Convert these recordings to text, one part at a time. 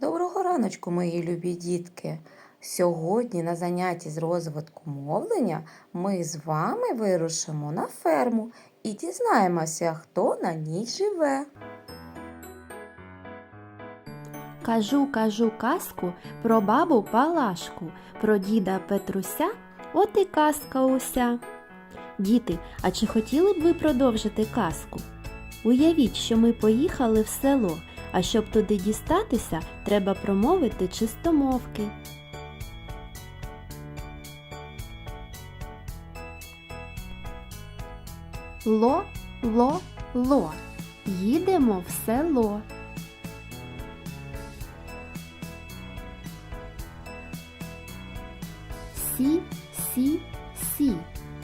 Доброго раночку, мої любі дітки! Сьогодні на занятті з розвитку мовлення ми з вами вирушимо на ферму і дізнаємося, хто на ній живе. Кажу, кажу казку про бабу Палашку, про діда Петруся, от і казка уся. Діти, а чи хотіли б ви продовжити казку? Уявіть, що ми поїхали в село, а щоб туди дістатися, треба промовити чистомовки. Ло, ло, ло. Їдемо в село. Сі, сі, сі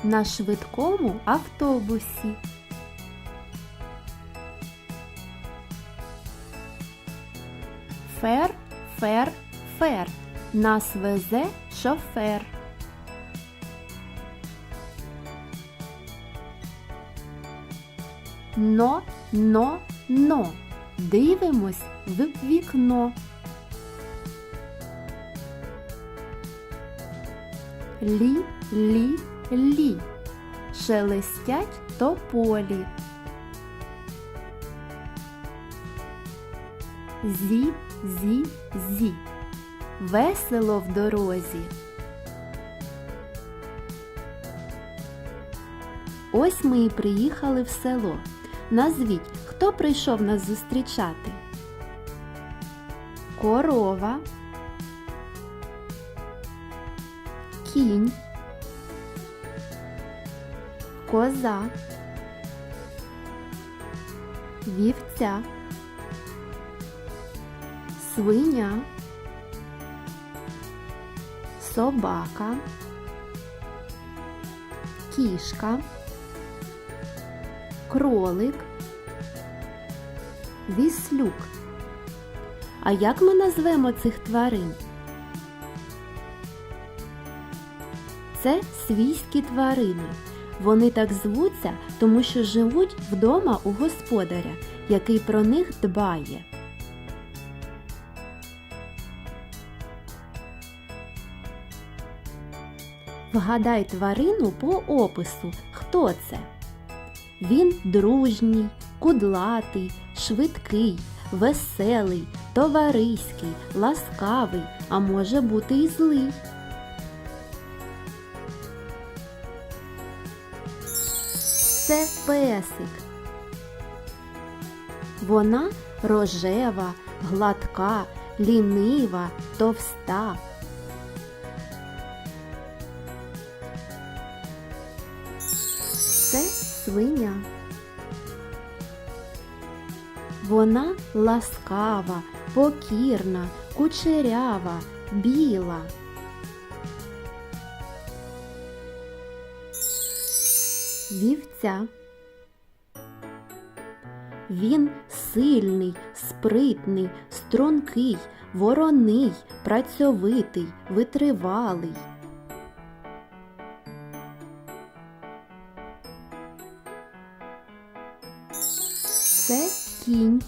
на швидкому автобусі. Фер, фер, фер. Нас везе шофер. Но, но, но. Дивимось в вікно. Лі, лі, лі. Шелестять тополі. Зі, зі, зі. Весело в дорозі. Ось ми і приїхали в село. Назвіть, хто прийшов нас зустрічати? Корова. Кінь. Коза. Вівця. Свиня. Собака. Кішка. Кролик. Віслюк. А як ми назвемо цих тварин? Це свійські тварини. Вони так звуться, тому що живуть вдома у господаря, який про них дбає. Вгадай тварину по опису. Хто це? Він дружній, кудлатий, швидкий, веселий, товариський, ласкавий, а може бути і злий. Це песик. Вона рожева, гладка, лінива, товста. Свиня. Вона ласкава, покірна, кучерява, біла. Вівця. Він сильний, спритний, стрункий, вороний, працьовитий, витривалий. Це кінь.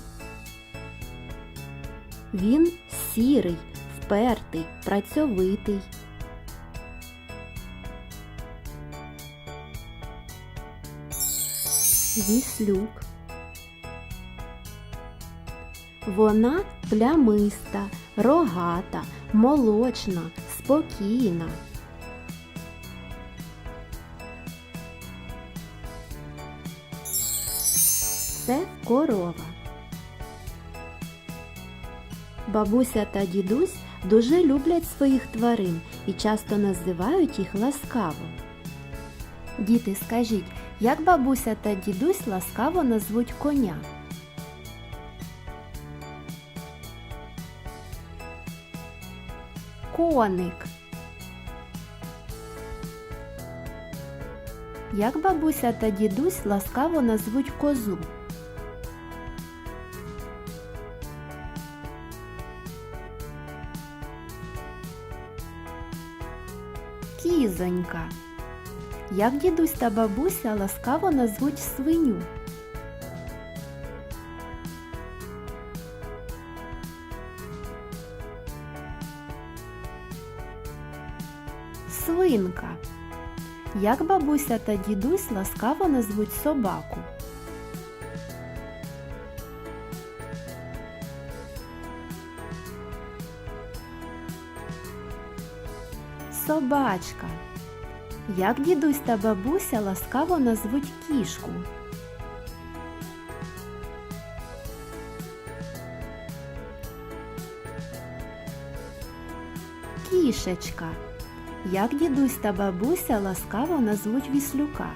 Він сірий, впертий, працьовитий. Віслюк. Вона плямиста, рогата, молочна, спокійна. Це корова. Бабуся та дідусь дуже люблять своїх тварин і часто називають їх ласкаво. Діти, скажіть, як бабуся та дідусь ласкаво назвуть коня? Коник. Як бабуся та дідусь ласкаво назвуть козу? Лизонька. Як дідусь та бабуся ласкаво назвуть свиню. Свинка. Як бабуся та дідусь ласкаво назвуть собаку. Собачка. Як дідусь та бабуся ласкаво назвуть кішку? Кішечка. Як дідусь та бабуся ласкаво назвуть віслюка?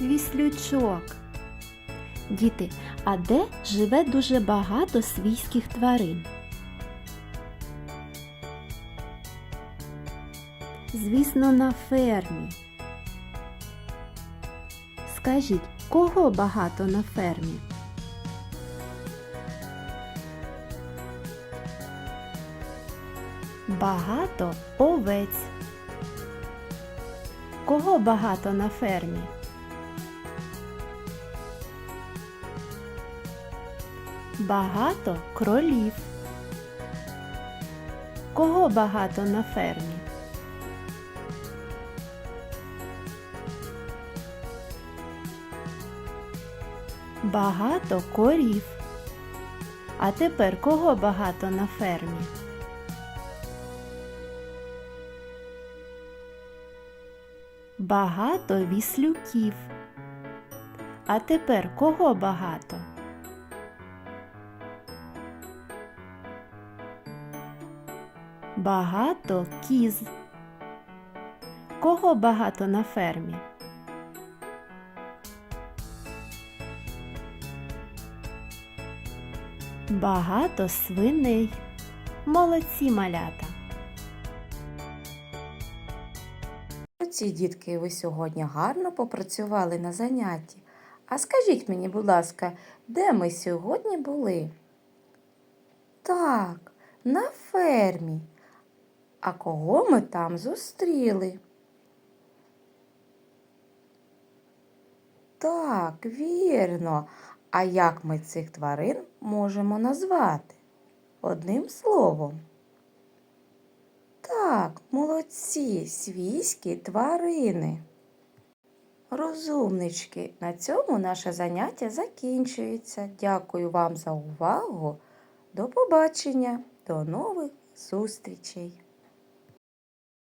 Віслючок. Діти, а де живе дуже багато свійських тварин? Звісно, на фермі. Скажіть, кого багато на фермі? Багато овець. Кого багато на фермі? Багато кролів. Кого багато на фермі? Багато корів. А тепер кого багато на фермі? Багато віслюків. А тепер кого багато? Багато кіз. Кого багато на фермі? Багато свиней. Молодці малята. Ці дітки, ви сьогодні гарно попрацювали на занятті. А скажіть мені, будь ласка, де ми сьогодні були? Так, на фермі. А кого ми там зустріли? Так, вірно. А як ми цих тварин можемо назвати? Одним словом. Так, молодці, свійські тварини. Розумнички, на цьому наше заняття закінчується. Дякую вам за увагу. До побачення, до нових зустрічей!